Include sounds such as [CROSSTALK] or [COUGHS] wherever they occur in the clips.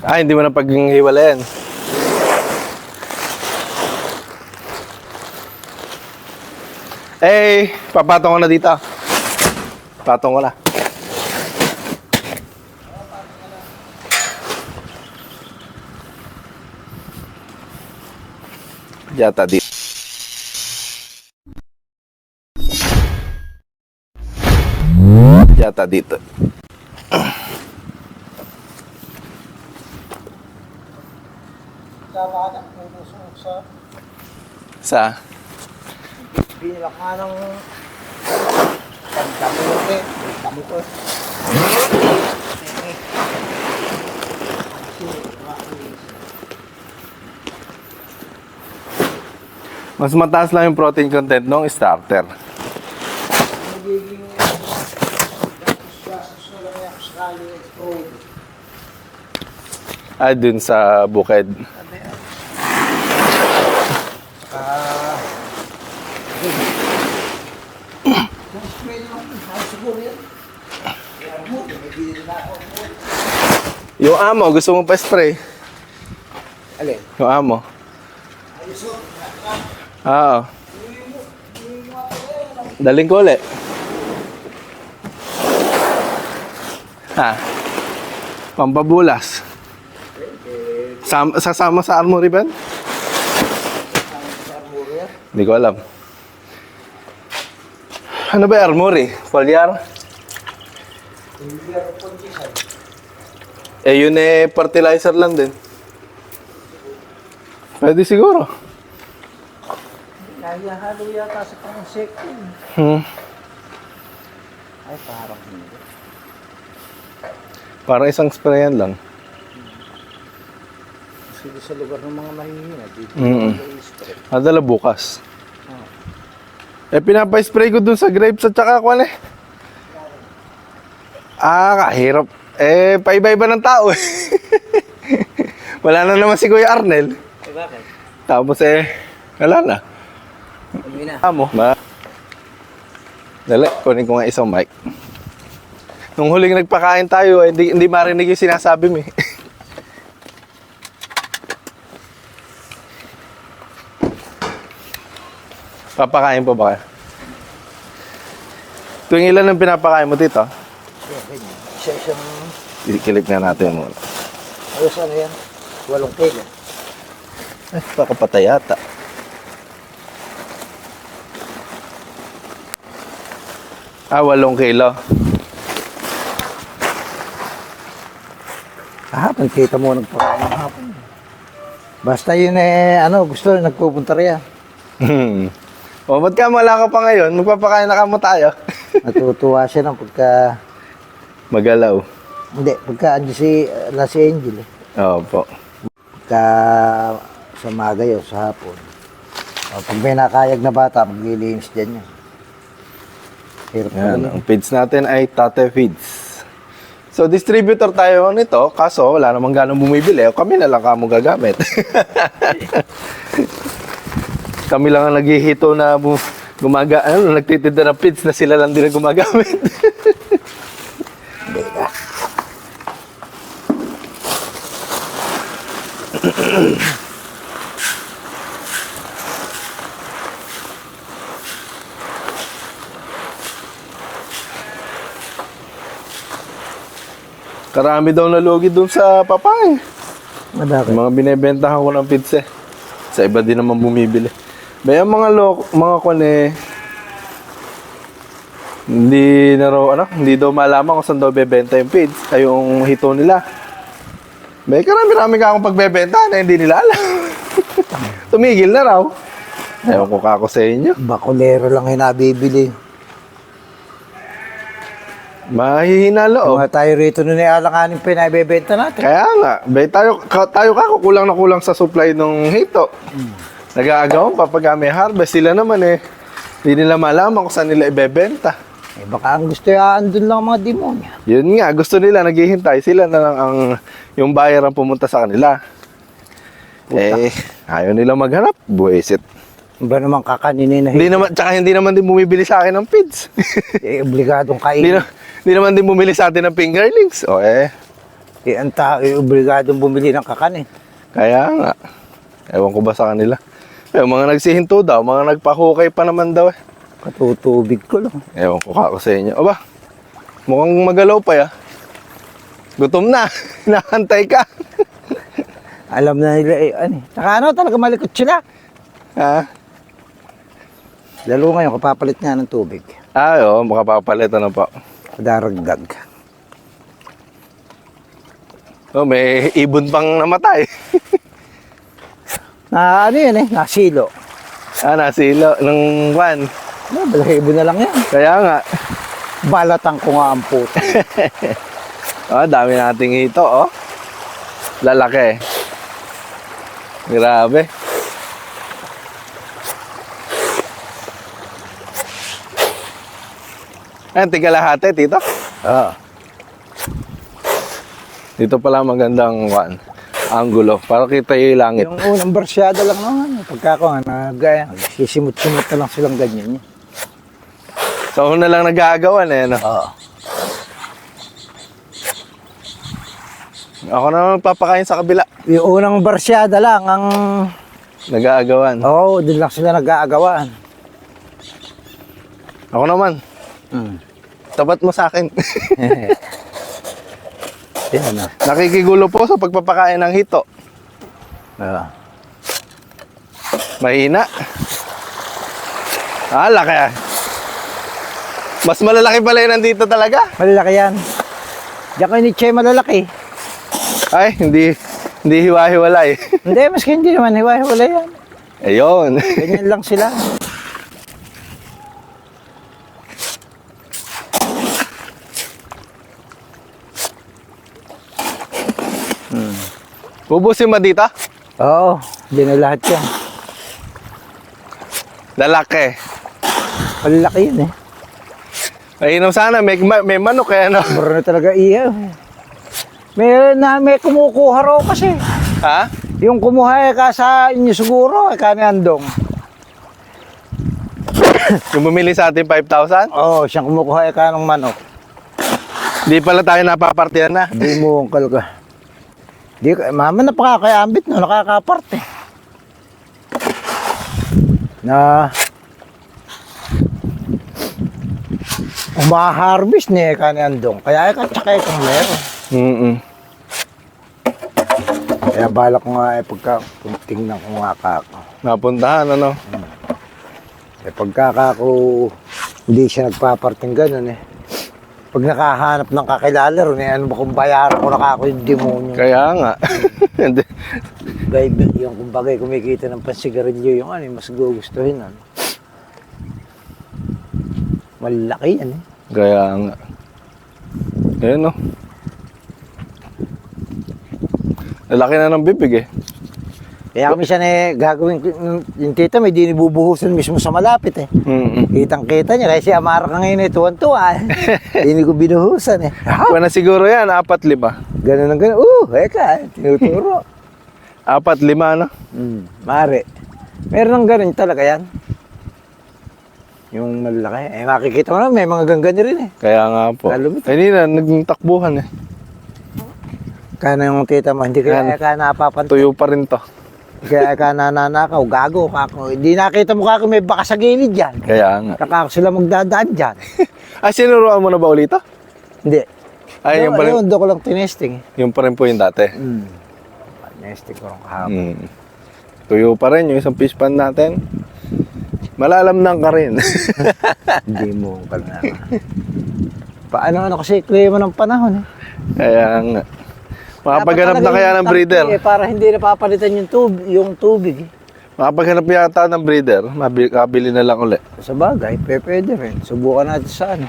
Ah, hindi mo na paghiwalayan. Eh, papatong ko na dito. Patong ko na. Yata dito. Yata dito. Sa Sa? binilak nga ng pagdami ko eh. Dami ko. Mas mataas lang yung protein content ng starter. Magiging. Ah, dun sa bukid. Ah. Kung spray naman, ay siguro yan. Kaya mo, may binili na ako. Yung amo, gusto mo pa spray? Alin? Yung amo. Oo. Daling ko ulit. Ha? Pampabulas. Sam sasama sa armory ba? Hindi ko alam. Ano ba armory? Ako condition. Eh, yun eh, fertilizer lang din. Pwede siguro. Nahihalo yata sa pang second. Hmm. Ay, parang hindi. Parang isang sprayan lang. Sige sa lugar ng mga mahihina, dito Mm. mm. spray. Nadala bukas. Eh, pinapa-spray ko dun sa grapes at saka kwan eh. Ah, kahirap. Eh, paiba-iba ng tao eh. [LAUGHS] wala na naman si Kuya Arnel. Eh, bakit? Tapos eh, wala na. Uwi na. Amo. Ma. Dali, kunin ko nga isang mic. Nung huling nagpakain tayo, eh, hindi, hindi marinig yung sinasabi mo eh. [LAUGHS] Papakain pa ba kayo? Tuwing ilan ang pinapakain mo dito? Yeah, ganyan. Isa isang, Ikilip na natin muna. ayos ano yan? Walong kilo. Ay, baka patay yata. Ah, walong kilo. Kahapon, kita mo nagpakain ng hapon. Basta yun eh, ano, gusto, nagpupunta riyan. Hmm. O, ba't ka wala ka pa ngayon? Magpapakain na ka mo tayo. Natutuwa siya ng pagka, Magalaw. hindi, pagka si, uh, si Angel eh. Opo. Pagka sa magay o sa hapon. O, pag may nakayag na bata, maglilinis dyan yan. Hirap Yan, na ang feeds natin ay Tate Feeds. So, distributor tayo nito, kaso wala namang ganong bumibili. O, kami na lang kamo gagamit. [LAUGHS] kami lang ang naghihito na gumaga, ano, nagtitinda ng feeds na sila lang din ang gumagamit. [LAUGHS] Hindi ka. [CLEARS THROAT] Karami daw nalugi doon sa papay. Madami. Mga binebentahan ko ng pizza. Sa iba din naman bumibili. Ba yung mga lo, mga kwan eh, hindi na raw, ano, hindi daw malaman kung saan daw bebenta yung pids, ay yung hito nila. May karami-rami ka akong pagbebenta na hindi nila alam. [LAUGHS] Tumigil na raw. Ewan ko kako sa inyo. Bakulero lang yung nabibili. Mahihina loob. Mga tayo rito nun ay alanganin pinabibenta natin. Kaya nga, bay tayo, ka, tayo kako kulang na kulang sa supply ng hito. Nag-aagawan pa pag may harvest. Sila naman eh, hindi nila malaman kung saan nila ibebenta. Eh, baka ang gusto yan, andun lang ang mga demonya. Yun nga, gusto nila, naghihintay. Sila na lang ang, yung buyer ang pumunta sa kanila. Eh, ayaw nila maghanap. Buwisit. Ba naman kakaninin na Hindi naman, tsaka hindi naman din bumibili sa akin ng feeds. [LAUGHS] eh, obligadong hindi, kainin. na, hindi naman din bumili sa atin ng fingerlings. O eh, Eh, ang tao, eh, obligadong bumili ng kakanin. Kaya nga. Ewan ko ba sa kanila. Eh, mga nagsihinto daw, mga nagpahukay pa naman daw eh. Katutubig ko lang. Ewan ko kako sa inyo. Aba, mukhang magalaw pa ya. Gutom na. [LAUGHS] Nakantay ka. [LAUGHS] Alam na nila eh, ano, eh. Saka ano, talaga malikot sila. ha? Lalo ngayon, kapapalit nga ng tubig. Ah, oo, makapapalit ano po. Daragdag. Oh, may ibon pang namatay. [LAUGHS] Na ano yun eh, nasilo. ah, nasilo ng van. No, balahibo na lang yan. Kaya nga. Balatan ko nga ang puto. Oh, [LAUGHS] dami nating ito, oh. Lalaki. Grabe. Ayan, tiga lahate, tito. Oo. Dito pala magandang one, angulo. Para kita yung langit. Yung unang barsyada lang naman. Pagka ko nga, nagaya, sisimut-simut na lang silang ganyan. So, una lang nagagawan eh, no? Oo. Ako na magpapakain sa kabila. Yung unang barsyada lang, ang... Nag-aagawan. Oo, oh, din lang sila nag-aagawaan. Ako naman, Mm. tapat mo sa akin. [LAUGHS] [LAUGHS] Yan na. Nakikigulo po sa pagpapakain ng hito. Oo. Mahina. Ah, laki ah. Mas malalaki pala yun nandito talaga. Malalaki yan. Diyan ko ni Che malalaki. Ay, hindi, hindi hiwa-hiwalay. [LAUGHS] Hindi, maski hindi naman hiwa-hiwala yan. Ayun. Ganyan lang sila. Bubusin mo dito? Oo, hindi na lahat yan. Lalaki. Malalaki yun eh. Mainom sana, may, ma- may manok kaya no? Mura na talaga iyaw. May, na, may kumukuha raw kasi. Ha? Yung kumuha eh, ka sa inyo siguro, eh, kani andong. Yung bumili sa atin 5,000? Oo, oh, siyang kumukuha eh, ka ng manok. Di pala tayo napapartiyan na. Di mo ungkal ka. Di ka, mama napakakayambit no, nakakaparte. Na umaharvest ni Eka ni Andong. Kaya eka tsaka ikang meron. Mm Kaya balak ko nga eh pagka tingnan ko nga kako. Napuntahan, ano? Eh pagka ako hindi siya nagpaparting ganun eh. Pag nakahanap ng kakilala ron, eh, ano ba kung bayaran ko na kako yung demonyo. Kaya nga. [LAUGHS] Bible, yung kumbaga kumikita ng pansigarilyo yung ano, mas gugustuhin ano. Malaki yan eh. Kaya nga. Ayun, no? Lalaki na ng bibig eh. Kaya kami siya eh, gagawin, yung- tita may dinibubuhusan mismo sa malapit eh. Mm Kitang kita niya, kasi amara ka ngayon eh, tuwan-tuwa eh. [LAUGHS] Hindi ko binuhusan eh. [LAUGHS] Kuha na siguro yan, apat lima. Ganun ang ganun. Uh, eka, tinuturo. [LAUGHS] Apat lima, no? Hmm, mare. Meron ng ganun talaga yan. Yung malaki. Eh, makikita mo na, may mga ganggani rin eh. Kaya nga po. Lalo- Kanina, nagtakbuhan eh. Kana yung tita mo, hindi kaya ka napapantay. Tuyo pa rin to. Kaya ka nananakaw, gago, kako. Hindi nakita mo kako may baka sa gilid dyan. Kaya nga. Kakako sila magdadaan dyan. [LAUGHS] Ah, sinuruan mo na ba ulit to? Hindi. Ay, yung pa rin, Doon, doon ko lang tinesting. eh. yung pa rin po yung dati. Mm. Nesting ko lang kahapon. Mm. Tuyo pa rin yung isang fish pan natin. Malalamnang ka rin. [LAUGHS] Hindi mo ka na. Paano ano kasi klima ng panahon eh. Kaya nga. Makapaghanap na kaya ng breeder. eh, para hindi napapalitan yung, tub yung tubig. eh. Makapaghanap yata ng breeder. Mabi- Kabili na lang ulit. Sa bagay, pwede rin. Subukan natin sa ano.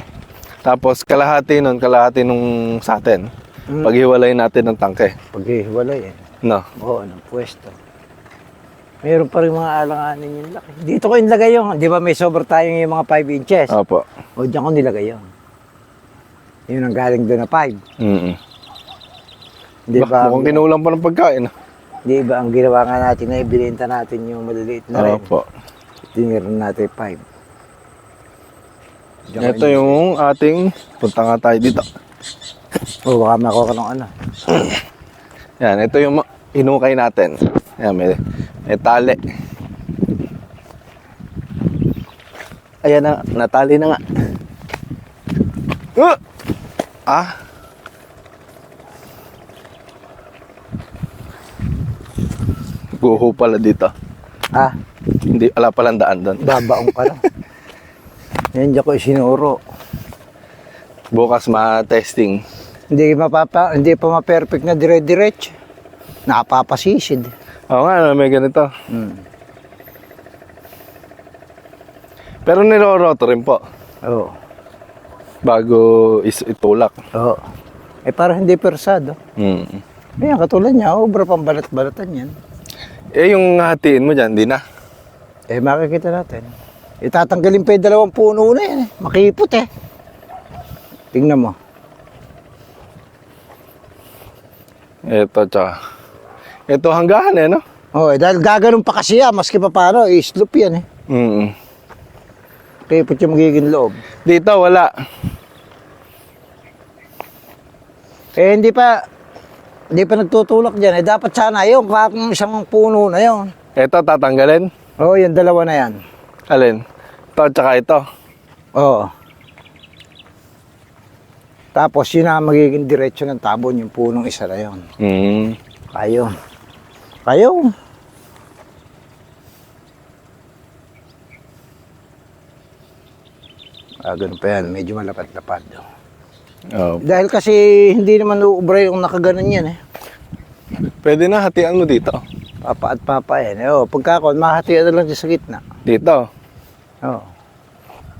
Tapos kalahati nun, kalahati nung sa atin. Mm. Paghiwalay natin ng tangke. Paghihiwalay eh. No. Oo, ng pwesto. Meron pa rin mga alanganin yung laki. Dito ko inilagay yung, di ba may sobra tayong yung mga 5 inches? Opo. O diyan ko nilagay yun. Yun ang galing doon na 5. Mm Di Ba, mukhang kinulang pa ng pagkain. ah. Di ba ang ginawa nga natin na ibinenta natin yung maliliit na rin. Opo. Tiniran natin 5. Diyan ko Ito yung ating, punta nga tayo dito. O, baka makuha ka ng ano. Yan, ito yung ma- hinukay natin. Yan, may, may tali. Ayan na, natali na nga. Uh! Ah! Guho pala dito. Ah, Hindi, ala palang daan doon. babaong [LAUGHS] ka lang. Yan dyan ko isinuro. Bukas ma-testing. Hindi mapapa, hindi pa ma-perfect na dire-diretso. Nakapapasisid. Oo nga, ano, may ganito. Hmm. Pero niloroto rin po. Oo. Bago is itulak. Oo. Eh para hindi persado. Hmm. Ayan, katulad niya, obra pang balat-balatan yan. Eh, yung hatiin mo dyan, di na. Eh, makikita natin. Itatanggalin pa yung dalawang puno na yan eh. Makipot eh. Tingnan mo. Ito, tsaka. Ito hanggahan eh, no? Oh, eh, dahil gaganon pa kasi yan, maski pa paano, i-slope yan eh. Mm. Kipot yung magiging loob. Dito, wala. Eh, hindi pa, hindi pa nagtutulak dyan. Eh, dapat sana yun, kung isang puno na yun. Ito, tatanggalin. Oo, oh, yung dalawa na yan. Alin? Ito, tsaka ito. Oo. Tapos yun ang magiging diretsyo ng tabon, yung punong isa na yun. Mm. Kayo. Kayo. Ah, ganun pa yan. Medyo malapat-lapad. Oh. Dahil kasi hindi naman uubra yung nakaganon yan eh. Pwede na, hatian mo dito. Papa at papa yan. Eh, oh, pagka ako, mahatian na lang dyan sa gitna. Dito. Oo.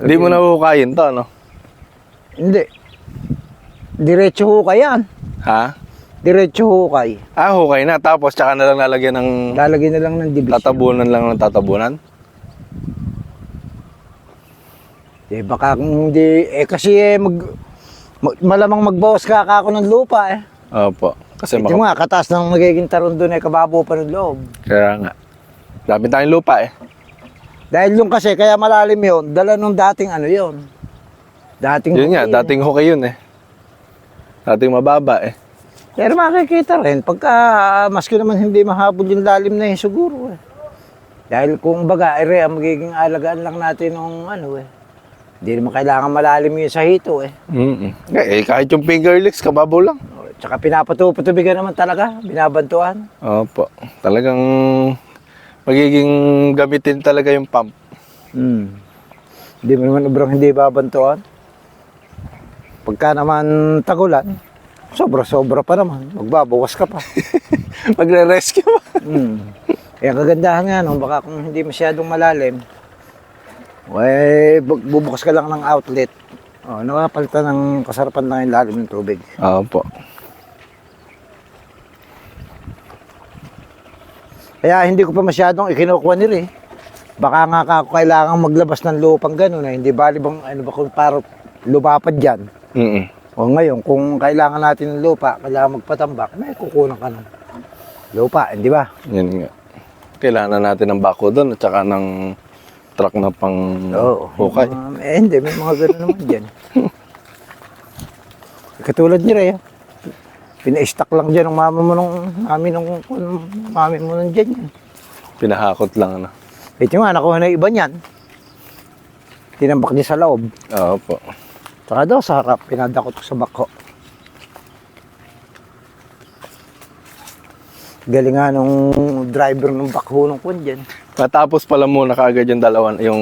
Hindi mo na hukayin to, no? Hindi. Diretso hukay yan. Ha? Diretso hukay. Ah, hukay na. Tapos, tsaka na lang lalagyan ng Lalagyan na lang ng division. tatabunan lang ng tatabunan. Eh, baka kung hindi, eh kasi eh, mag, mag- malamang magbawas ka ako ng lupa eh. Opo. Kasi Ito maka- nga, katas ng magiging taron doon eh, kababo pa ng loob. Kaya nga. Dami tayong lupa eh. Dahil yung kasi, kaya malalim yun, dala nung dating ano yun. Dating Yun nga, dating hukay yun eh. Dating mababa eh. Eh. Pero makikita rin, pagka ah, maski naman hindi mahabol yung lalim na yun siguro eh. Dahil kung baga, ere, ang magiging alagaan lang natin ng ano eh. Hindi naman kailangan malalim yung sa hito eh. Mm Eh, kahit yung finger licks, kababo lang. Tsaka pinapatuputubigan naman talaga, binabantuan. Opo. Talagang magiging gamitin talaga yung pump. Hmm. Hindi mo naman obrang hindi babantuan. Pagka naman tagulan, sobra-sobra pa naman. Magbabawas ka pa. [LAUGHS] Magre-rescue mo. hmm. Kaya kagandahan nga nung baka kung hindi masyadong malalim, eh, bu- bubukas ka lang ng outlet. Oh, nakapalitan ng kasarapan lang yung lalim ng tubig. Opo. Kaya hindi ko pa masyadong ikinukuha nila eh. Baka nga ka ako kailangan maglabas ng lupang gano'n eh. Hindi bali bang ano ba kung para lumapad dyan. Mm O ngayon, kung kailangan natin ng lupa, kailangan magpatambak, may kukunan ka ng lupa, hindi ba? Yun nga. Kailangan na natin ng bako doon at saka ng truck na pang hukay. Um, eh, hindi, may mga gano'n naman dyan. [LAUGHS] Katulad ni Rhea. Pina-stack lang dyan ng mama mo nung, mami nung, nung mami mo nung dyan yan. Pinahakot lang ano. Ito nga, nakuha na yung iba niyan. Tinambak niya sa loob. Opo. Saka daw sa harap, pinadakot ko sa bako. Galing nga nung driver ng bako nung kun dyan. Matapos pala muna kaagad yung dalawan, yung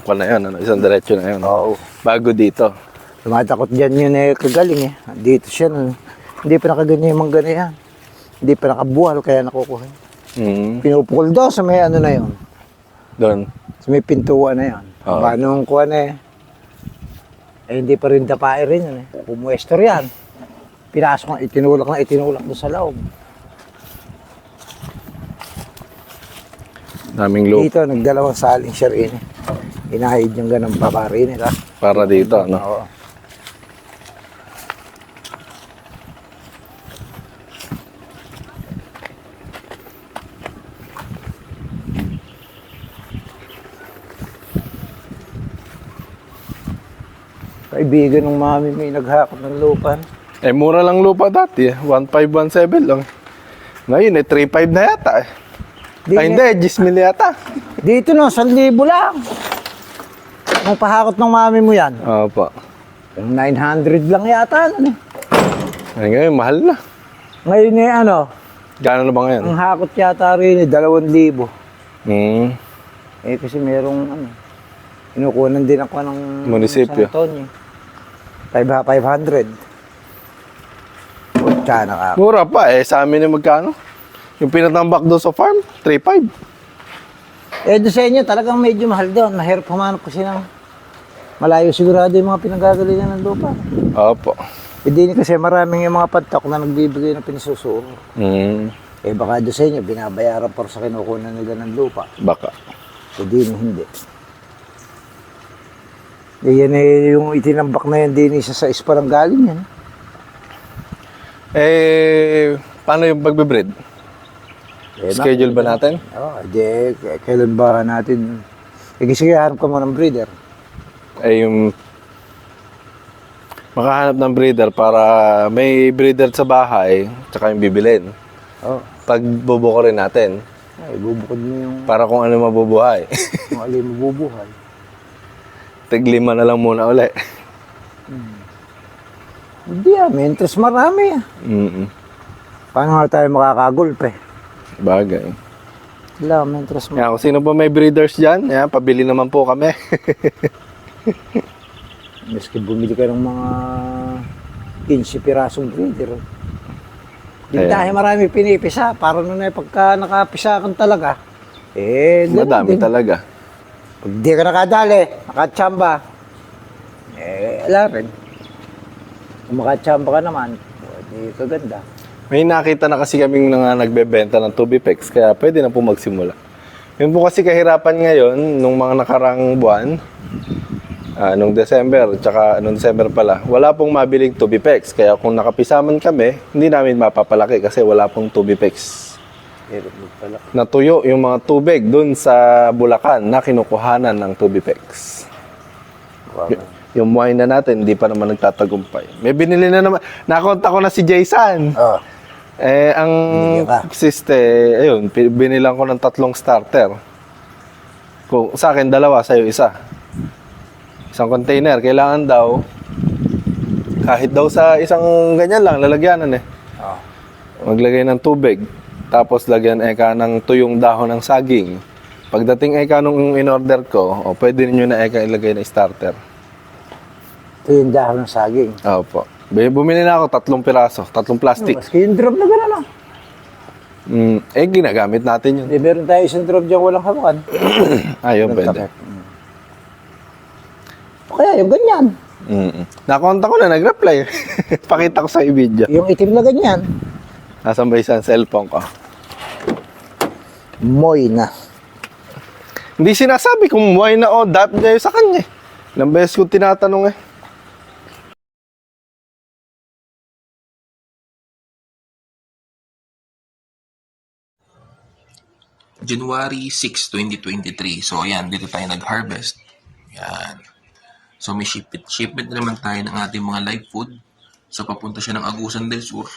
kwan na yun, ano, isang diretso na yun. Oo. Bago dito. Tumatakot dyan yun eh, kagaling eh. Dito siya, no. hindi pa nakaganyan yung mangga na yan. Hindi pa nakabuhal, kaya nakukuha. Mm. Pinupukol daw sa may ano na yun. Doon. Sa may pintuan na yun. Oo. Paano nung kuha na eh. Eh, hindi pa rin dapae rin yun eh. Pumuestor yan. Pinasok na, itinulak na, itinulak doon sa loob. Daming loop Dito, nagdalawang saling siya rin eh. Inahid yung ganang babari nila. para dito, ano. Oo. Kaibigan ng mami may naghakot ng lupa. Eh, mura lang lupa dati eh. 1,517 lang. Ngayon eh, 3,500 na yata eh. Di Ay, hindi, 10 mil yata. Dito no, 1,000 lang. Ang pahakot ng mami mo yan. Opo. Yung 900 lang yata. Ano, eh. Ay, ngayon, mahal na. Ngayon eh, ano, Gano'n na ba ngayon? ang hakot yata rin eh, 2,000. Hmm. Eh kasi merong ano, inukunan din ako ng Munisipyo. San Antonio. Five- 500. Putya na ka. Mura pa eh. Sa amin eh, magkano? Yung pinatambak doon sa farm, 3,500. Eh doon sa inyo talagang medyo mahal doon. Mahirap humanap kasi ng malayo sigurado yung mga pinanggagalingan ng lupa. Opo. Eh di kasi maraming yung mga pantok na nagbibigay ng pinasusuong. Hmm. Eh baka doon sa inyo, binabayaran para sa kinukunan nila ng lupa. Baka. Eh di hindi. Eh yan eh, yung itinambak na yan, din isa sa isparang galing yan. Eh, paano yung pagbe-breed? Eh, Schedule ba natin? Oo, di, k- kailan ba natin... Eh, sige, hanap ka mo ng breeder. Eh, yung makahanap ng breeder para may breeder sa bahay, tsaka yung bibilin. Oo. Pag bubuko rin natin, Ay, bubukod mo yung para kung ano mabubuhay. kung alin mabubuhay. [LAUGHS] Tiglima na lang muna uli. Hindi ah, may interest marami ah. Mm Paano nga tayo makakagulpe? Bagay. Wala, may interest marami. Kung sino pa may breeders dyan, yan, pabili naman po kami. [LAUGHS] Maski bumili ka ng mga 15 pirasong breeder. Hindi dahil marami pinipisa, para nun ay pagka nakapisa kang talaga, eh, Madami din. talaga. Pag di ka nakadali, nakatsamba, eh, wala rin. Kung makatsamba ka naman, di kaganda. May nakita na kasi kaming mga nagbebenta ng Tubipex, kaya pwede na po magsimula. Yun po kasi kahirapan ngayon, nung mga nakarang buwan, ah, nung December, tsaka nung December pala, wala pong mabiling Tubipex. Kaya kung nakapisaman kami, hindi namin mapapalaki kasi wala pong Tubipex. Natuyo yung mga tubig dun sa Bulacan na kinukuhanan ng Tubipex. Wow. Y- yung wine na natin, hindi pa naman nagtatagumpay. May binili na naman. Nakonta ko na si Jason. Oh, Eh, ang siste, ayun, binilang ko ng tatlong starter. Kung sa akin, dalawa, sa'yo isa. Isang container, kailangan daw, kahit daw sa isang ganyan lang, lalagyanan eh. oh. Maglagay ng tubig, tapos lagyan eka ng tuyong dahon ng saging. Pagdating eka nung in-order ko, o pwede ninyo na eka ilagay na starter. Ito yung dahon ng saging. Opo. Bu- Bumili na ako tatlong piraso, tatlong plastic. Maski yung drum na gano'n ah. Mm, eh, ginagamit natin yun. Hindi, meron tayo isang drum dyan walang hawakan. [CLEARS THROAT] Ayun, Walang pwede. Mm. O Kaya yung ganyan. Mm Nakonta ko na, nag-reply. [LAUGHS] Pakita ko sa video. Yung itim na ganyan. Nasaan ba isang cellphone ko? Moy na. Hindi sinasabi kung why na o dap niya sa kanya. eh. Ilang beses ko tinatanong eh. January 6, 2023. So, ayan, dito tayo nag-harvest. Ayan. So, may shipment, shipment na naman tayo ng ating mga live food. So, papunta siya ng Agusan del Sur.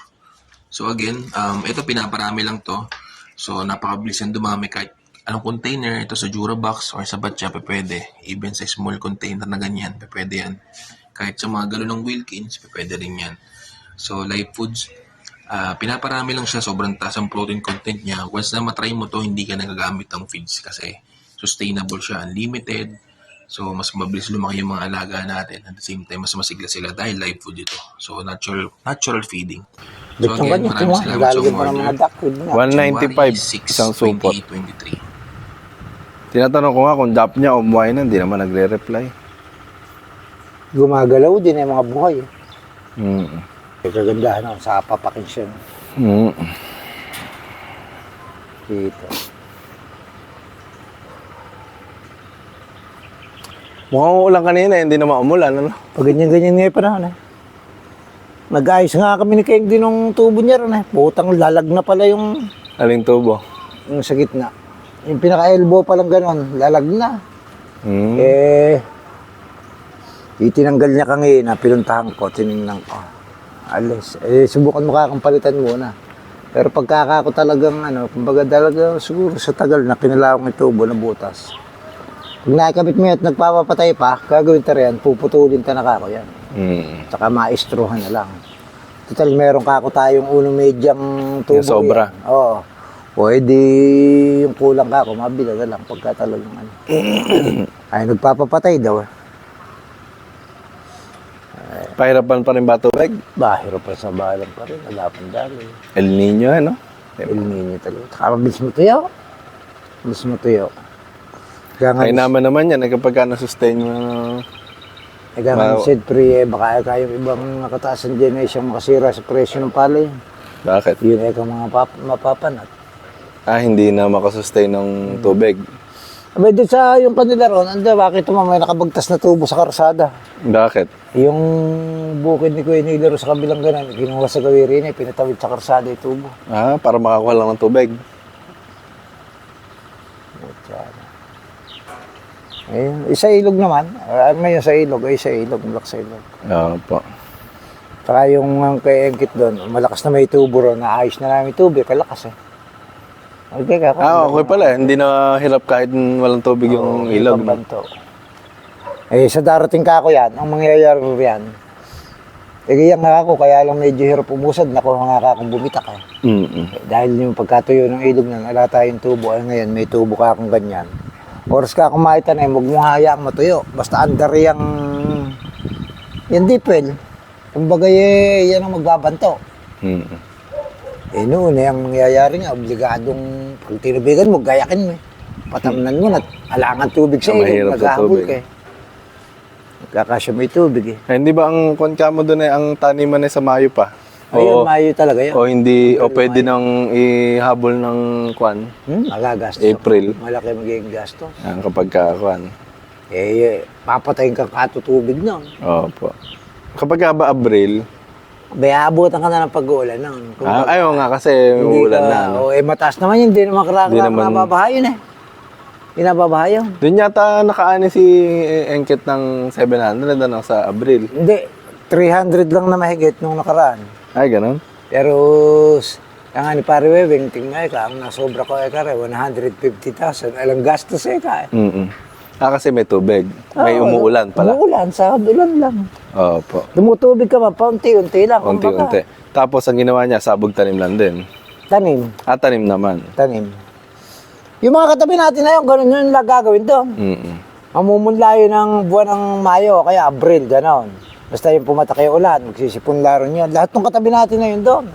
So, again, um, ito pinaparami lang to. So, napakabilis yan dumami kahit anong container. Ito sa Durabox or sa batya, pe pwede. Even sa small container na ganyan, pwede yan. Kahit sa mga galon ng Wilkins, pwede rin yan. So, live foods, Ah, pinaparami lang siya, sobrang taas ang protein content niya. Once na matry mo to, hindi ka nagagamit ng feeds kasi sustainable siya, unlimited. So, mas mabilis lumaki yung mga alaga natin. At the same time, mas masigla sila dahil live food ito. So, natural natural feeding. So, Dito ganyan. Ito mo, lalagyan pa ng mga duck food na. 195 isang supot. 2023. Tinatanong ko nga kung dap niya o why na, hindi naman nagre-reply. Gumagalaw din yung mga buhay. eh. Mm. May kagandahan ako sa papakin siya. Mm. Dito. Mukhang ulan kanina, hindi naman umulan, ano? Pag ganyan-ganyan nga yung panahon eh. Nag-ayos nga kami ni Keng din ng tubo niya rin eh. Putang lalag na pala yung, Aling tubo. yung sa gitna. Yung pinaka-elbow pa lang ganon, lalag na. Mm. Eh, itinanggal niya kanina, pinuntahan ko, tinignan ko. alis. Eh, subukan mo kakang palitan muna. Pero pagkaka ko talagang ano, kumbaga talaga siguro sa tagal na kinalawang yung tubo na butas. Pag nakikabit mo yan at nagpapapatay pa, gagawin ta rin, puputulin ta na kako yan. Mm. Tsaka maestrohan na lang. Total, meron kako tayong unong medyang tubo. Yung sobra. yan. Oo. O edi yung kulang kako, mabila na lang pagka talagang ano. [COUGHS] Ay, nagpapapatay daw eh. Pahirapan pa rin ba tubig? Bahiro pa sa balang pa rin, agapan dali. El Nino, ano? El Nino talaga. Tsaka mabilis mo tuyo. Mabilis mo tuyo. Kaya nga, Ay naman naman yan, eh, kapag ka nasustain mo, kaya nga Wow. siyempre, eh, baka kayong ibang nakataasan dyan ay siyang makasira sa presyo ng palay. bakit? Yun ay kang mga pap- mapapanat. Ah, hindi na makasustain ng tubig. Abay, doon sa yung kanila ron, ando, bakit mo may nakabagtas na tubo sa karsada? Bakit? Yung bukid ni Kuya Nilaro sa kabilang ganan, kinuha sa gawirin eh, pinatawid sa karsada yung tubo. Ah, para makakuha lang ng tubig. Ayun, isa ilog naman. Uh, ngayon sa ilog, ay sa ilog, malak sa ilog. Oo po. Saka yung ang kay Engkit doon, malakas na may tubo ron, naayos na namin tubig, kalakas eh. Okay ka, Ah, okay pala. Hindi na hirap kahit walang tubig yung ilog. no? Pambanto. Eh, sa darating ka ako yan, ang mangyayari yan, eh, kaya nga ako, kaya lang medyo hirap umusad, nakuha nga ka akong bumitak eh. Mm-mm. Eh, Dahil yung pagkatuyo ng ilog na ala tayong tubo, ay ngayon may tubo ka akong ganyan. Oras ka makita na huwag mo hayaang matuyo. Basta under yung, yung dipel. Kumbaga eh, yan ang magbabanto. Mm-mm. Eh noon, eh, ang mangyayari nga, obligadong pag tinubigan mo, gayakin mo. eh. Patamnan mo na alangan tubig sa ilog, naghahabol ka eh. Nagkakasya may tubig eh. Hindi ba ang kwan ka mo doon eh, ang taniman eh sa Mayo pa? Ayun, mayo talaga yan. o hindi, o pwede nang ihabol ng kwan, Hmm, magagastos. April. Malaki magiging gastos. ang kapag ka kwan. Eh, eh papatayin kang katutubig nun. Opo. Kapag ka ba Abril, Kaya abutan ka na ng pag-uulan nun. Kung ah, ayaw nga kasi uulan na. No? O, eh, mataas naman yun. Hindi naman Hindi karakara naman- nababaha yun eh. Hindi nababaha yun. Doon yata nakaani si Engket ng 700 ano, sa Abril. Hindi. 300 lang na mahigit nung nakaraan. Ay, ganun? Pero, ang ni Pare Webeng, tingnan ka, ang nasobra ko ay kare, 150,000. Alang gastos eh ka eh. Mm Ah, kasi may tubig. May Oo, umuulan pala. Umuulan, sa ulan lang. Opo. Dumutubig ka man, paunti-unti lang. kumbaga. Unti-unti. Tapos ang ginawa niya, sabog tanim lang din. Tanim, Ah, tanim naman. tanim. Yung mga katabi natin na yun, ganun yun lang gagawin doon. Mm Mamumunla yun ng buwan ng Mayo, kaya Abril, gano'n. Basta yung pumatak yung ulan, magsisipon laro yun. Lahat ng katabi natin na yun doon.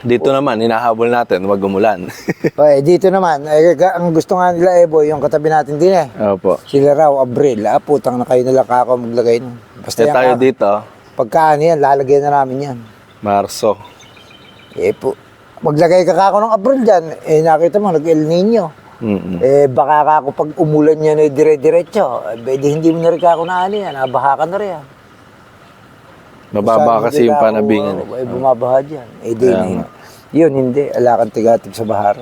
Dito naman, hinahabol natin, wag umulan. [LAUGHS] Okay, dito naman, eh, ang gusto nga nila, Ebo, yung katabi natin din eh. Opo. Sila raw, Abril. Ah, putang na kayo nila kako maglagay nun. Basta Kaya yan, tayo ka- dito, pagka ano yan, lalagyan na namin yan. Marso. Eh po, maglagay ka kako ng Abril dyan, eh nakita mo, nag-El Nino. Mm Eh baka kako pag umulan yan, eh dire-diretso. Eh, hindi mo na rin kako na ano yan, nabaha ka na rin yan. Mababa kasi yung panabingan. Eh, bumabaha dyan. Eh di, Kaya yun, nga. yun hindi, alakan tigatig sa bahar.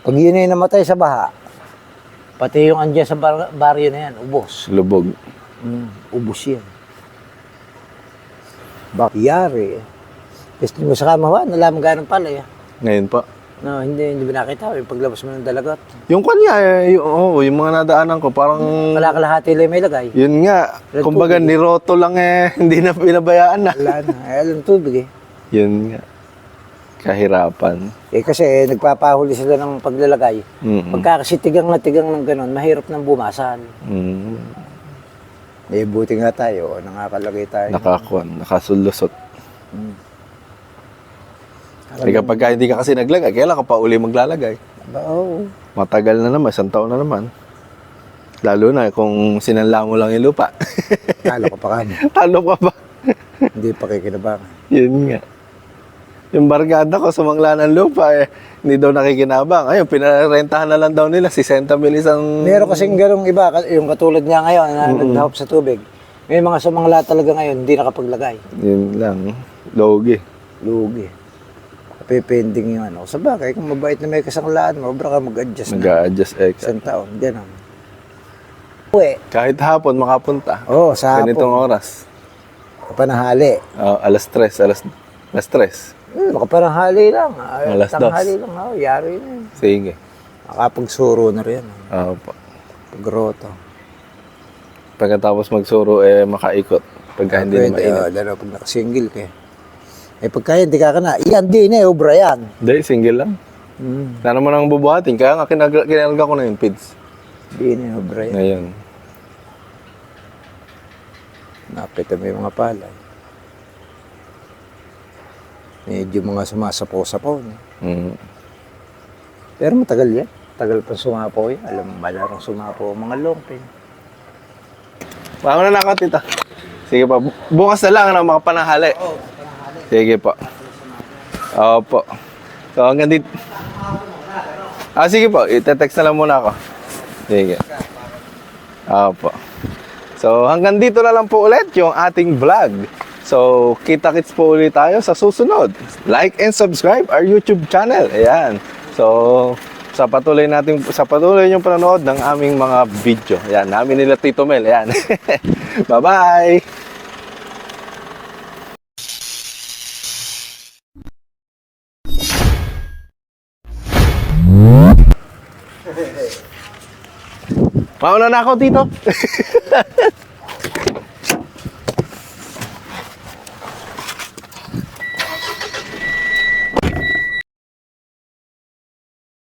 Pag yun ay namatay sa baha, pati yung andyan sa bar- baryo na yan, ubos. Lubog. Mm, ubos yan. Bakyari. Gusto mo sa kamawan, nalaman ganun pala eh. Ngayon pa. No, hindi, hindi ba nakita yung paglabas mo ng dalagat? Yung kanya, eh, yung, oh, yung mga nadaanan ko, parang, Wala kalahati lang may lagay. yun nga, Red kumbaga niroto lang eh, [LAUGHS] hindi na pinabayaan na. Wala na, ay alam tubig eh. Yun nga. Kahirapan. Eh kasi eh, nagpapahuli sila ng paglalagay. Mm Pagka kasi tigang na tigang ng ganun, mahirap nang bumasan. mm Eh buti nga tayo, nangakalagay tayo. Nakakuan, nakasulusot. Mm. Eh, kapag ka hindi ka kasi naglagay, kailan ka pa uli maglalagay? Oo. Matagal na naman, isang taon na naman. Lalo na kung sinanla mo lang yung lupa. [LAUGHS] Talo ka pa kami. Talo ka ba? hindi pa kikinabangan. Yun nga. Yung barkada ko sumangla ng lupa eh, hindi daw nakikinabang. Ayun, pinarentahan na lang daw nila, 60 mil isang... Meron kasing ganung iba, ka- yung katulad niya ngayon, na nagdahop sa tubig. May mga sumangla talaga ngayon, hindi nakapaglagay. Yun lang. Logi. Lugi. Pepending yung ano. Sa bagay, kung mabait na may kasanglaan mo, baka mag-adjust na. Nag-a-adjust extra. Isang taon, gano'n. Uwi. Kahit hapon makapunta. Oo, oh, sa hapon. Ganitong oras. Kapanahali. Oh, alas tres, alas, alas tres. Hmm, makapanahali lang. Ay, Alas dos. tanghali lang. Oh, yari na yun. Sige. Nakapagsuro na rin. Opo. Pagroto. Pagkatapos magsuro, eh, makaikot. Pagka hindi na mainit. oh, lalo pag nakasingle ka. Eh pagka hindi ka ka na, yan din eh, obra yan. Hindi, single lang. Hmm. Na naman ang bubuhatin. Kaya nga, kinag- kinarga ko na yung pids. Hindi na obra yan. Ngayon. Nakita mo yung mga palay. Medyo mga sumasapaw-sapaw. No? Mm. Pero matagal yan. Tagal pa sumapaw yan. Alam mo, malarang sumapaw ang mga longpin. Mga na ako, tita. Sige pa. Bu- Bukas na lang ng mga panahali. Sige po. Opo. So, hanggang dito. Ah, sige po. Ite-text na lang muna ako. Sige. Opo. So, hanggang dito na lang po ulit yung ating vlog. So, kita-kits po ulit tayo sa susunod. Like and subscribe our YouTube channel. Ayan. So, sa patuloy natin sa patuloy yung panonood ng aming mga video. Ayan, namin nila Tito Mel. Ayan. [LAUGHS] Bye-bye. Mauna na ako, Tito. [LAUGHS]